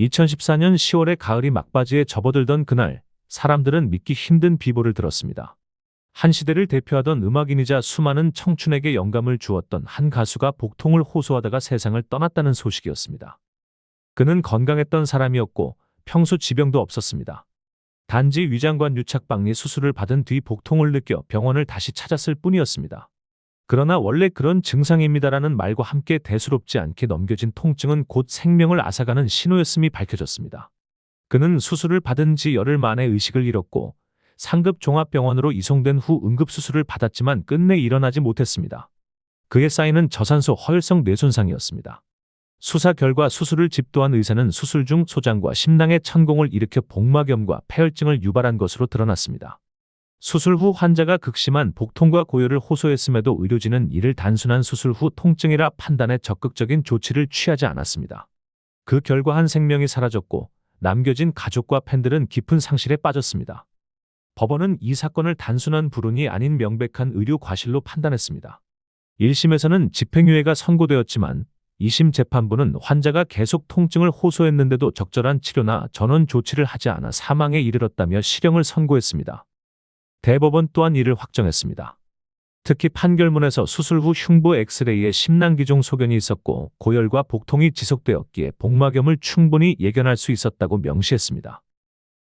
2014년 10월에 가을이 막바지에 접어들던 그날 사람들은 믿기 힘든 비보를 들었습니다. 한 시대를 대표하던 음악인이자 수많은 청춘에게 영감을 주었던 한 가수가 복통을 호소하다가 세상을 떠났다는 소식이었습니다. 그는 건강했던 사람이었고 평소 지병도 없었습니다. 단지 위장관 유착박리 수술을 받은 뒤 복통을 느껴 병원을 다시 찾았을 뿐이었습니다. 그러나 원래 그런 증상입니다라는 말과 함께 대수롭지 않게 넘겨진 통증은 곧 생명을 앗아가는 신호였음이 밝혀졌습니다. 그는 수술을 받은 지 열흘 만에 의식을 잃었고 상급 종합병원으로 이송된 후 응급수술을 받았지만 끝내 일어나지 못했습니다. 그에 쌓이는 저산소 허혈성 뇌손상이었습니다. 수사 결과 수술을 집도한 의사는 수술 중 소장과 심낭에 천공을 일으켜 복막염과 폐혈증을 유발한 것으로 드러났습니다. 수술 후 환자가 극심한 복통과 고열을 호소했음에도 의료진은 이를 단순한 수술 후 통증이라 판단해 적극적인 조치를 취하지 않았습니다. 그 결과 한 생명이 사라졌고 남겨진 가족과 팬들은 깊은 상실에 빠졌습니다. 법원은 이 사건을 단순한 불운이 아닌 명백한 의료 과실로 판단했습니다. 1심에서는 집행유예가 선고되었지만 2심 재판부는 환자가 계속 통증을 호소했는데도 적절한 치료나 전원 조치를 하지 않아 사망에 이르렀다며 실형을 선고했습니다. 대법원 또한 이를 확정했습니다. 특히 판결문에서 수술 후 흉부 엑스레이에 심낭기종 소견이 있었고 고열과 복통이 지속되었기에 복막염을 충분히 예견할 수 있었다고 명시했습니다.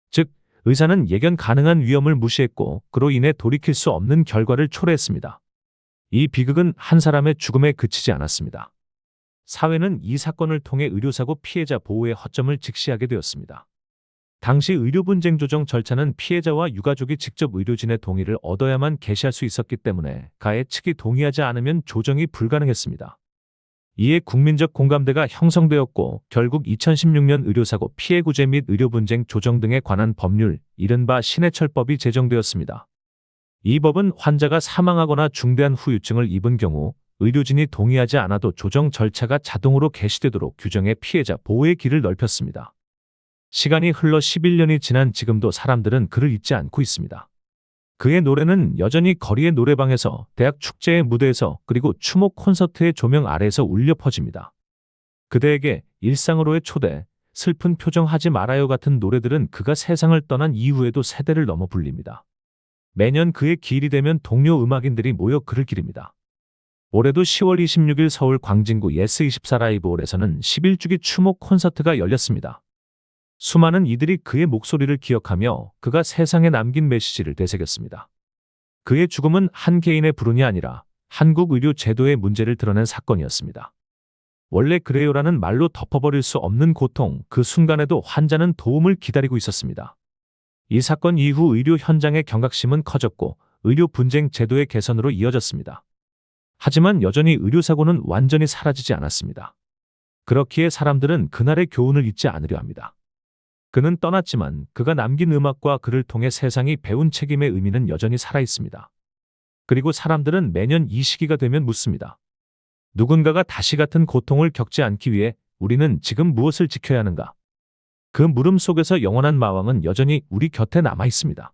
즉, 의사는 예견 가능한 위험을 무시했고 그로 인해 돌이킬 수 없는 결과를 초래했습니다. 이 비극은 한 사람의 죽음에 그치지 않았습니다. 사회는 이 사건을 통해 의료사고 피해자 보호의 허점을 직시하게 되었습니다. 당시 의료 분쟁 조정 절차는 피해자와 유가족이 직접 의료진의 동의를 얻어야만 개시할 수 있었기 때문에 가해 측이 동의하지 않으면 조정이 불가능했습니다. 이에 국민적 공감대가 형성되었고 결국 2016년 의료사고 피해 구제 및 의료 분쟁 조정 등에 관한 법률 이른바 신해철법이 제정되었습니다. 이 법은 환자가 사망하거나 중대한 후유증을 입은 경우 의료진이 동의하지 않아도 조정 절차가 자동으로 개시되도록 규정해 피해자 보호의 길을 넓혔습니다. 시간이 흘러 11년이 지난 지금도 사람들은 그를 잊지 않고 있습니다. 그의 노래는 여전히 거리의 노래방에서, 대학 축제의 무대에서, 그리고 추모 콘서트의 조명 아래에서 울려 퍼집니다. 그대에게 일상으로의 초대, 슬픈 표정 하지 말아요 같은 노래들은 그가 세상을 떠난 이후에도 세대를 넘어 불립니다. 매년 그의 기일이 되면 동료 음악인들이 모여 그를 기립니다. 올해도 10월 26일 서울 광진구 예스24 라이브 홀에서는 11주기 추모 콘서트가 열렸습니다. 수많은 이들이 그의 목소리를 기억하며 그가 세상에 남긴 메시지를 되새겼습니다. 그의 죽음은 한 개인의 불운이 아니라 한국 의료 제도의 문제를 드러낸 사건이었습니다. 원래 그래요라는 말로 덮어버릴 수 없는 고통, 그 순간에도 환자는 도움을 기다리고 있었습니다. 이 사건 이후 의료 현장의 경각심은 커졌고 의료 분쟁 제도의 개선으로 이어졌습니다. 하지만 여전히 의료사고는 완전히 사라지지 않았습니다. 그렇기에 사람들은 그날의 교훈을 잊지 않으려 합니다. 그는 떠났지만 그가 남긴 음악과 그를 통해 세상이 배운 책임의 의미는 여전히 살아있습니다. 그리고 사람들은 매년 이 시기가 되면 묻습니다. 누군가가 다시 같은 고통을 겪지 않기 위해 우리는 지금 무엇을 지켜야 하는가? 그 물음 속에서 영원한 마왕은 여전히 우리 곁에 남아 있습니다.